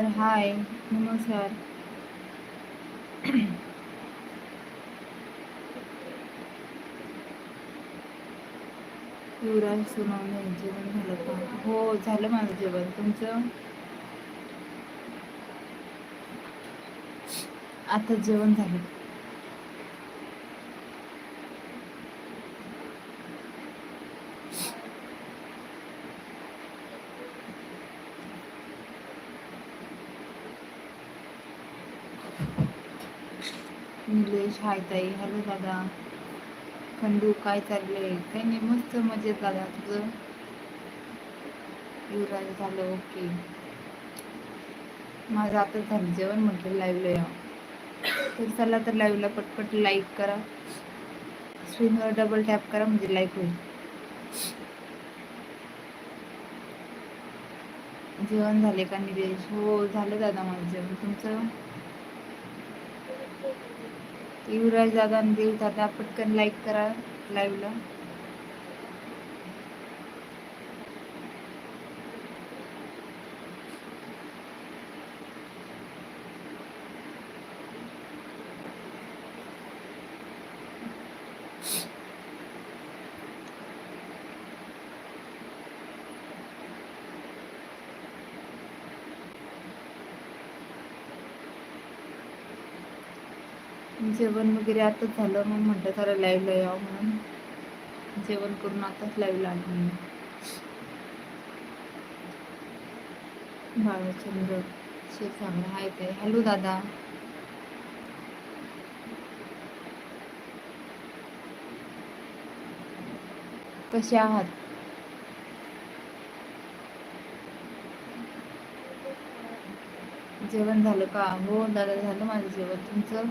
तर हाय नमस्कार युवराज सोनवणे जेवण झालं का? हो झालं माझं जेवण. तुमचं? आता जेवण झालं. निलेश हाय ताई. हॅलो दादा. खंडू काय चाललंय? काही नाही मस्त मजेत दादा. तुझं? युवराज झालं ओके. माझं आता झालं जेवण म्हटलं लाईव्हला या तर चला तर लाईव्हला पटपट लाईक करा. स्क्रीनवर डबल टॅप करा म्हणजे लाईक होईल. जेवण झाले का निलेश? हो झालं दादा माझं जेवण. तुमचं? युवराज दादा आणि देव दादा पटकन लाईक करा लाईव्हला जेवण वगैरे आताच झालं मग म्हटलं त्याला लाईव्हला यावं म्हणून. जेवण करून आताच लाईव्हला आलो मी. बाळचंद्र शेसांगणे हाय ते. हॅलो दादा. कसे आहात? जेवण झालं का? हो दादा झालं माझं जेवण. तुमचं?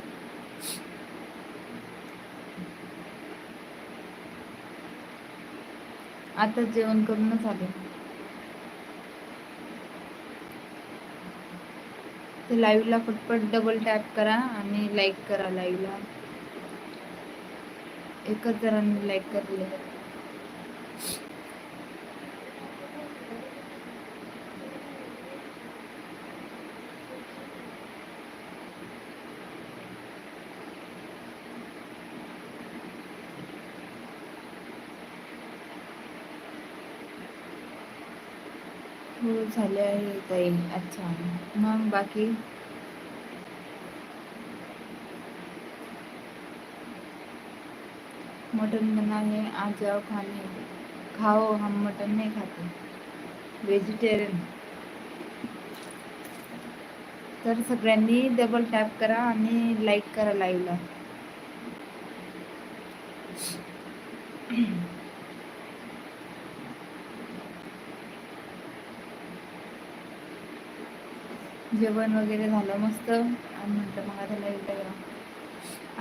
आता जेवण करूनच आले. ते लाईव्हला पटपट डबल टॅप करा आणि लाईक करा लाईव्हला एकच जणांनी लाईक करले हो झाले आहे ताई. अच्छा. मग बाकी? मटन बनाने आज आ जाओ खाने खाओ हम मटन नहीं खाते. व्हेजिटेरियन तर सगळ्यांनी डबल टॅप करा आणि लाईक करा लाईव्हला जेवण वगैरे झालं मस्त. आणि म्हटलं मग आता लाईव्हला या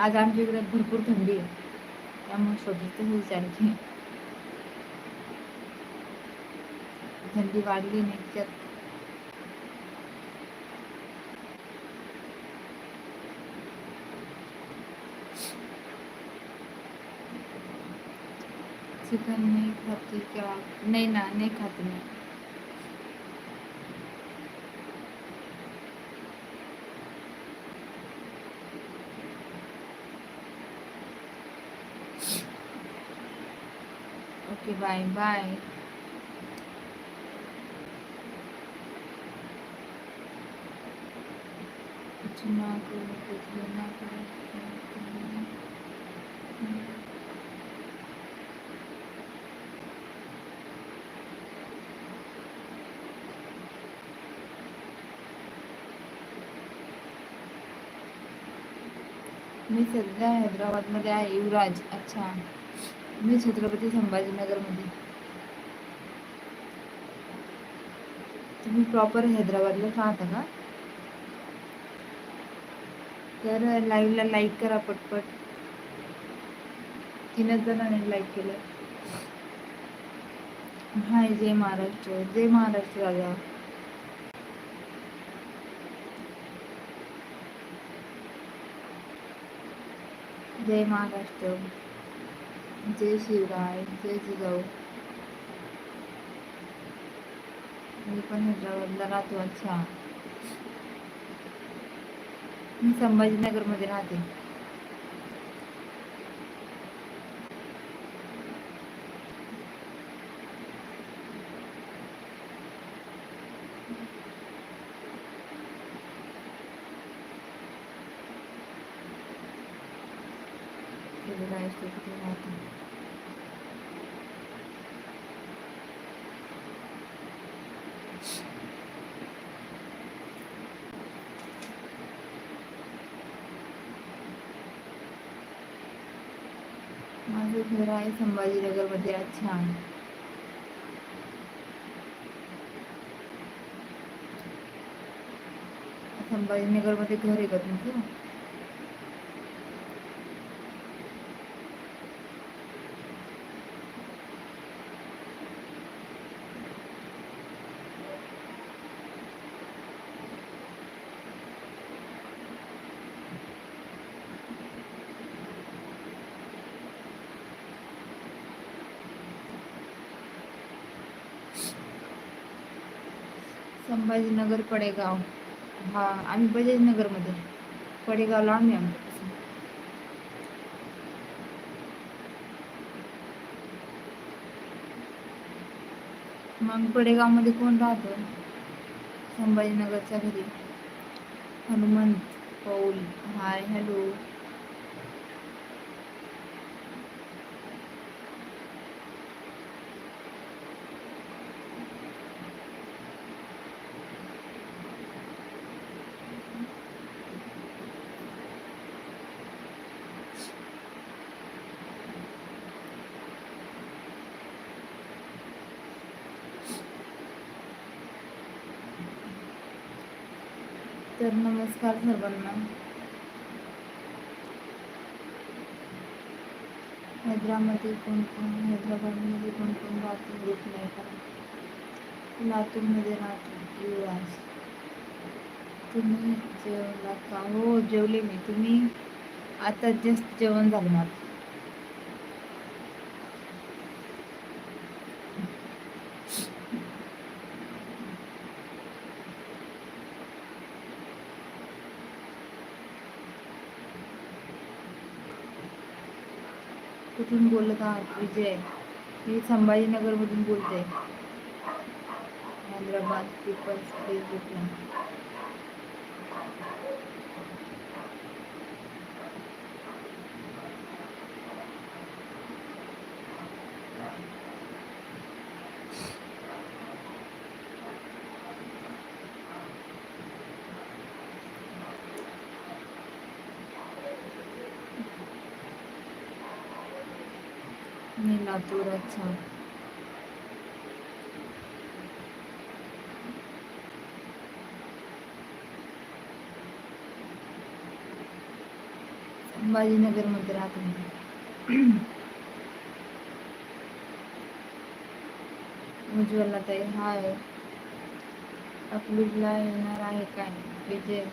आज आमच्या इकडे भरपूर थंडी आहे. त्यामुळे शोधत होईल आणखी थंडी वाढली नाही त्यात चिकन नहीं खाती क्या नहीं ना नहीं खाती मैं. ओके बाय बाय चुनाव मी सध्या हैदराबादमध्ये आहे युवराज। अच्छा। मी छत्रपती संभाजीनगरमध्ये तुम्ही प्रॉपर हैदराबादला राहता का? तर लाईव्हला लाईक करा पटपट. तीनच जणांनी लाईक केलं. हाय जय महाराष्ट्र. जय महाराष्ट्र राजा. जय महाराष्ट्र. जय शिवराय जय जिजाऊ. मी पण हैदराबादला राहतो अच्छा. मी संभाजीनगरमध्ये राहते. राहते माझं घर आहे संभाजीनगरमध्ये. अच्छा. संभाजीनगरमध्ये घर आहे का तुमचं? संभाजीनगर पडेगाव. हा आम्ही बजाजनगरमध्ये. पडेगावला आम्ही आमचं. मग पडेगावमध्ये कोण राहतो? संभाजीनगरच्या घरी. Hanumant Paul hi hello. तर नमस्कार सर्वांना. हैदराबादमध्ये कोण कोण हैदराबादमध्ये कोण कोण राहतो ग्रुप नाही का? लातूरमध्ये राहतो युवराज तुम्ही जेवला का? हो जेवले मी. तुम्ही आता जस्ट जेवण झालं माझं. कुठून बोलत आहात विजय. मी संभाजीनगरमधून बोलते. हैदराबाद पीपल्स फेसबुकला मी लातूर अच्छा संभाजीनगर मध्ये राहतो उज्ज्वला ताई हाय अकलूजला येणार आहे काय विजय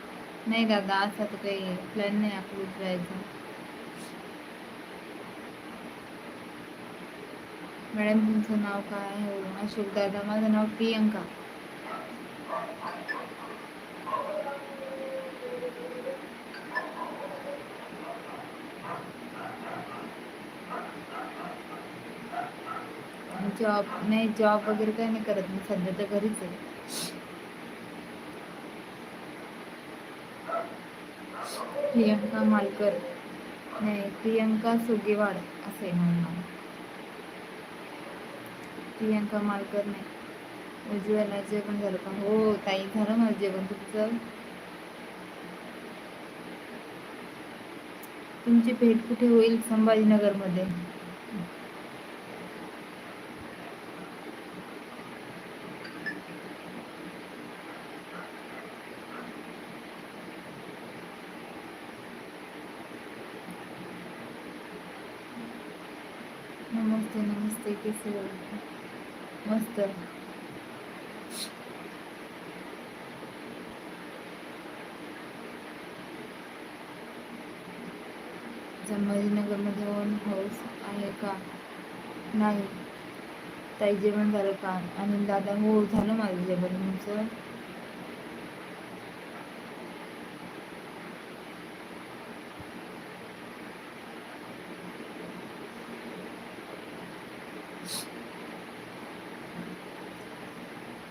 नाही दादा असा तर काही प्लॅन नाही अकलूज जायचा मॅडम तुमचं नाव काय? आहे अशोक दादा. माझं नाव प्रियंका. जॉब नाही जॉब वगैरे काही नाही करत मी. सध्या तर घरीच आहे. प्रियंका मालकर. नाही प्रियंका सुगेवाड असे म्हणून प्रियांका माळकर नाही उज्ज्वला जेवण झालं का? हो ताई झालं माझं जेवण तुमचं? तुमची भेट कुठे होईल संभाजीनगरमध्ये? नमस्ते नमस्ते कैसे हो मस्त संभाजीनगरमध्ये ओन हाऊस आहे का? नाही. ताई जेवण झालं का? आणि दादा हो झालं माझं जेवण तुमचं?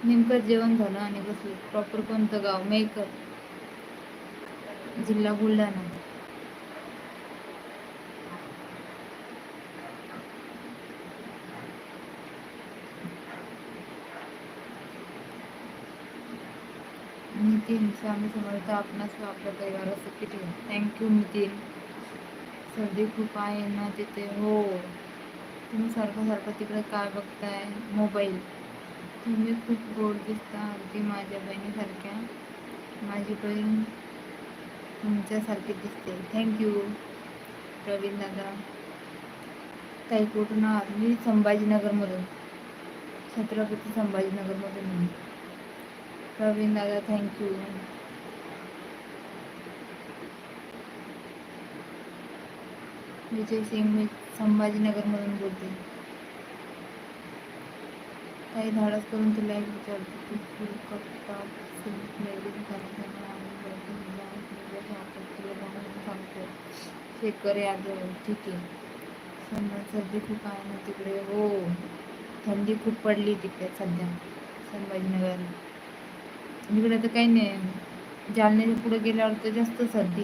नेमकं जेवण झालं आणि बसले. प्रॉपर कोणतं गाव? मेकर. जिल्हा बुलढाणा. नितीन स्वामी समर्थ आपणास आपल्या असं किती थँक्यू नितीन. सर्दी खूप आहे ना तिथे? हो. तुम्ही सारखं सारखं तिकडे काय बघताय? मोबाईल तुम्ही खूप गोड दिसता अगदी माझ्या बहिणीसारख्या. माझी बहीण तुमच्यासारखी दिसते. थँक्यू प्रवीण दादा. काही कुठून आहात मी संभाजीनगरमधून. छत्रपती संभाजीनगरमधून प्रवीण दादा थँक्यू विजय सिंग मी संभाजीनगरमधून बोलते. काही धाडस करून तुला एक विचारतो तू फुल कप्पा सांगतो. शेखर यादव ठीक आहे. समजा सर्दी खूप आहे ना तिकडे? हो. थंडी खूप पडली तिकडे सध्या संभाजीनगर. इकडे तर काही नाही. जालन्याच्या पुढे गेल्यावर तर जास्त सर्दी.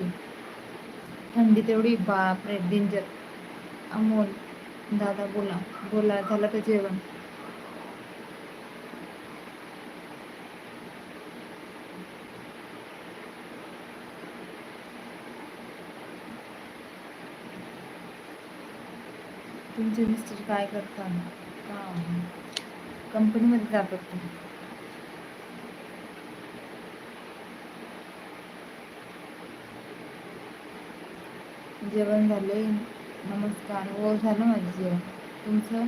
थंडी तेवढी बापरे डेंजर अमोल दादा बोला. बोला झालं का जेवण? तुमचे मिस्टर काय करतात? का? कंपनीमध्ये जातात तुम्ही जेवण झाले. नमस्कार. हो झालं माझं जेवण. तुमचं?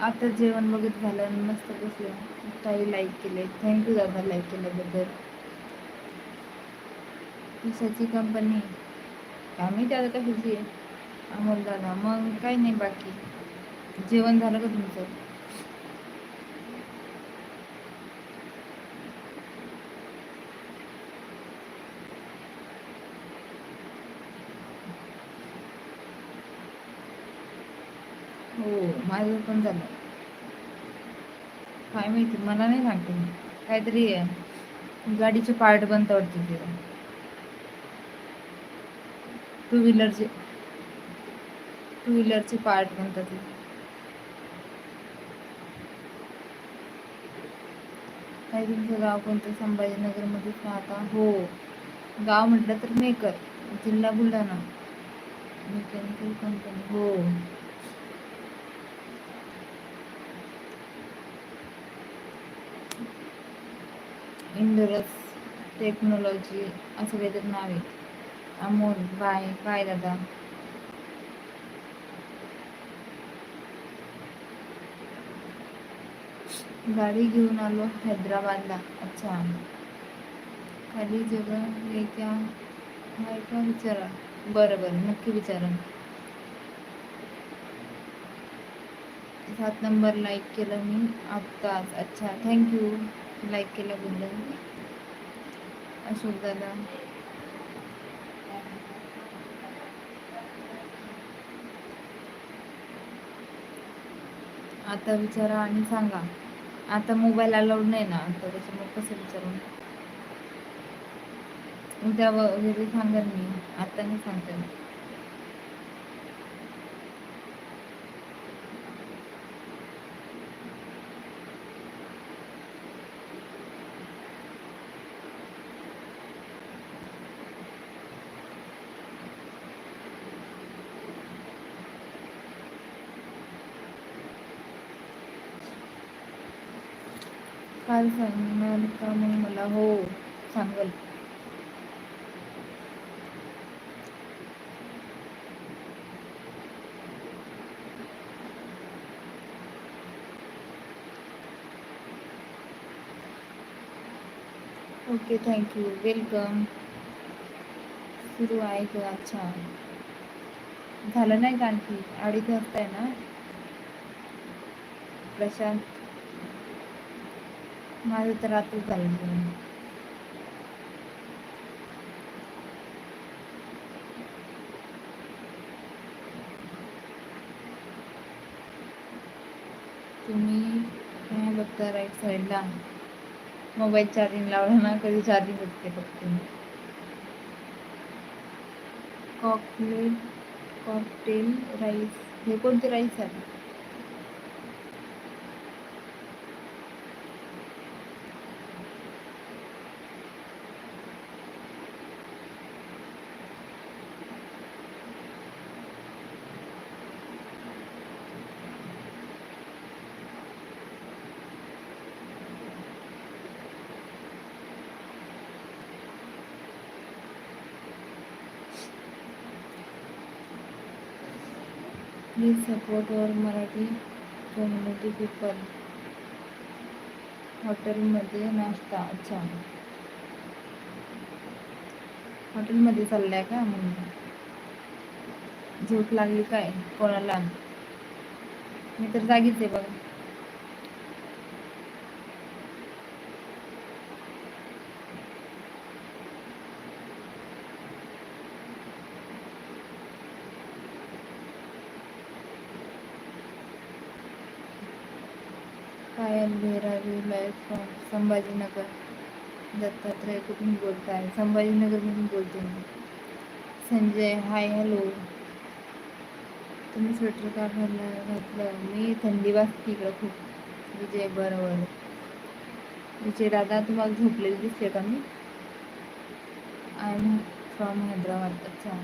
आता जेवण बघत झालं मस्त बसलं. काही लाईक केले. थँक्यू दादा लाईक केल्याबद्दल. कशाची कंपनी काय माहिती आता कशाची आहे. अमोल दादा. मग काही नाही बाकी. जेवण झालं का तुमचं? हो माझं पण झालं. काय माहिती मला नाही सांगते मी काहीतरी गाडीचे पार्ट बंद वाटते तिथे टू व्हीलरचे टू व्हीलरचे पार्ट बनतात ते काय तुमचं गाव कोणतं? संभाजीनगरमध्येच राहता हो. गाव म्हटलं तर मेकर जिल्हा बुलढाणा. Mechanical company. हो. इंडोरस टेक्नॉलॉजी असं काहीतरी नाव आहे. अमोल बाय बाय दादा गाडी घेऊन आलो हैदराबादला. अच्छा. खाली जगह हे हाय का विचारा. बरं बरं. नक्की विचारा. सात नंबर लाईक केलं मी आत्ताच. अच्छा. थँक्यू लाईक केल्याबद्दल अशोक दादा. आता विचारा आणि सांगा. आता मोबाईल अलाउड नाही ना आता त्याच्यामुळे कसं विचारून उद्या वगैरे सांगेन मी. आता नाही सांगते काल सांगणार का मग मला? हो सांगल. ओके थँक्यू वेलकम सुरू आहे ग अच्छा झालं नाही का आणखी? अडीच वाजता आहे ना? प्रशांत माझं तर रात्री चाललं. तुम्ही बघता राईट साईडला मोबाईल चार्जिंग लावला ना कधी चार्जिंग बघते फक्त कॉकलेट कॉकटेल राईस हे कोणते राईस आहे? प्लीज सपोर्ट और मराठी कम्युनिटी पीपल हॉटेलमध्ये नाश्ता अच्छा हॉटेलमध्ये चाललाय का म्हणून? झोप लागली काय? कोणाला? मी तर जागीच आहे बघा. पायल लाईफ फ्रॉम संभाजीनगर दत्तात्रय कुठून बोलताय? संभाजीनगरमधून बोलते मी. संजय हाय हॅलो तुम्ही स्वेटर का घातलं घातलं? मी थंडी वाजते इकडं खूप. विजय बरोबर विजय दादा तुम्हाला झोपलेली दिसते का मी? I am from Hyderabad. अच्छा.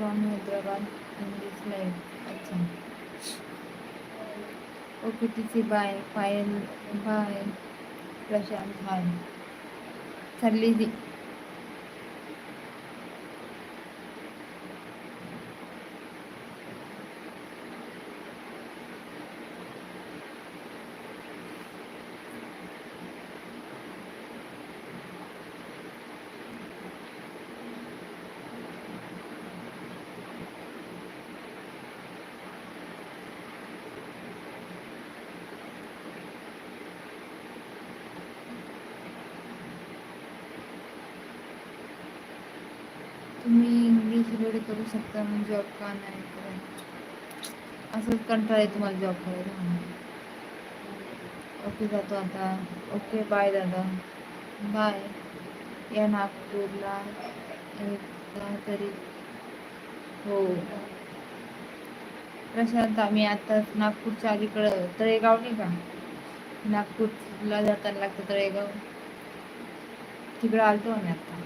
Anyone from Hyderabad in this life. अच्छा ओके तिचे bye Payal bye Prashant hi चालली ती तुम्ही एवढे करू शकता मग जॉब का नाही करत असंच कंटाळा आहे तुम्हाला जॉब करायला ओके जातो आता. ओके बाय दादा. बाय या नागपूरला एकदा तरी हो. प्रशांत आम्ही आता नागपूरच्या अलीकडं तळेगाव नाही का? नागपूरला जाताना लागतं तळेगाव. तिकडं आलतो आम्ही आता.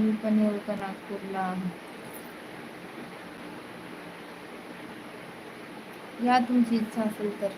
मी पण येऊ का नागपूरला. या तुमची इच्छा असेल तर.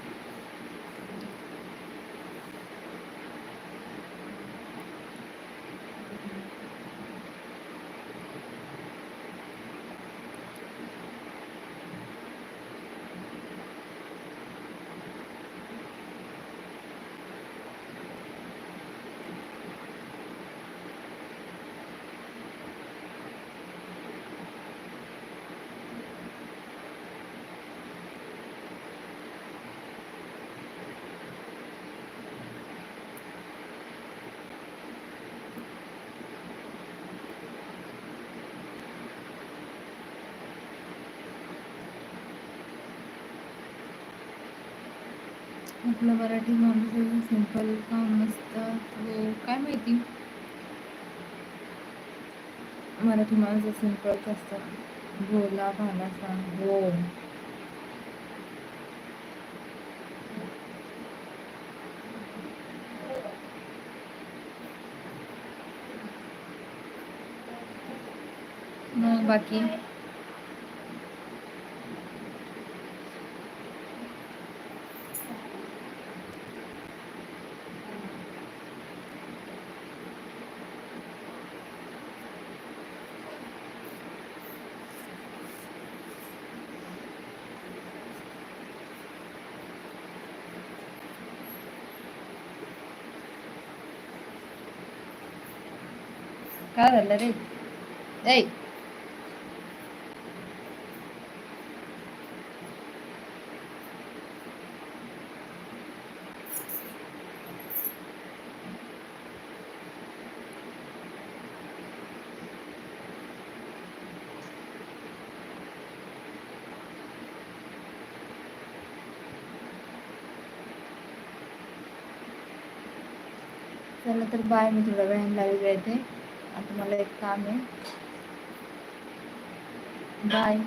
आपला मराठी माणूस सिंपल काम मस्त काय माहिती? मराठी माणूस सिंपलच असतात भोला भालासा हो. मग बाकी? चला तर बाय मी थोड्या वेळाने लाईव्ह येते आता मला एक काम आहे. बाय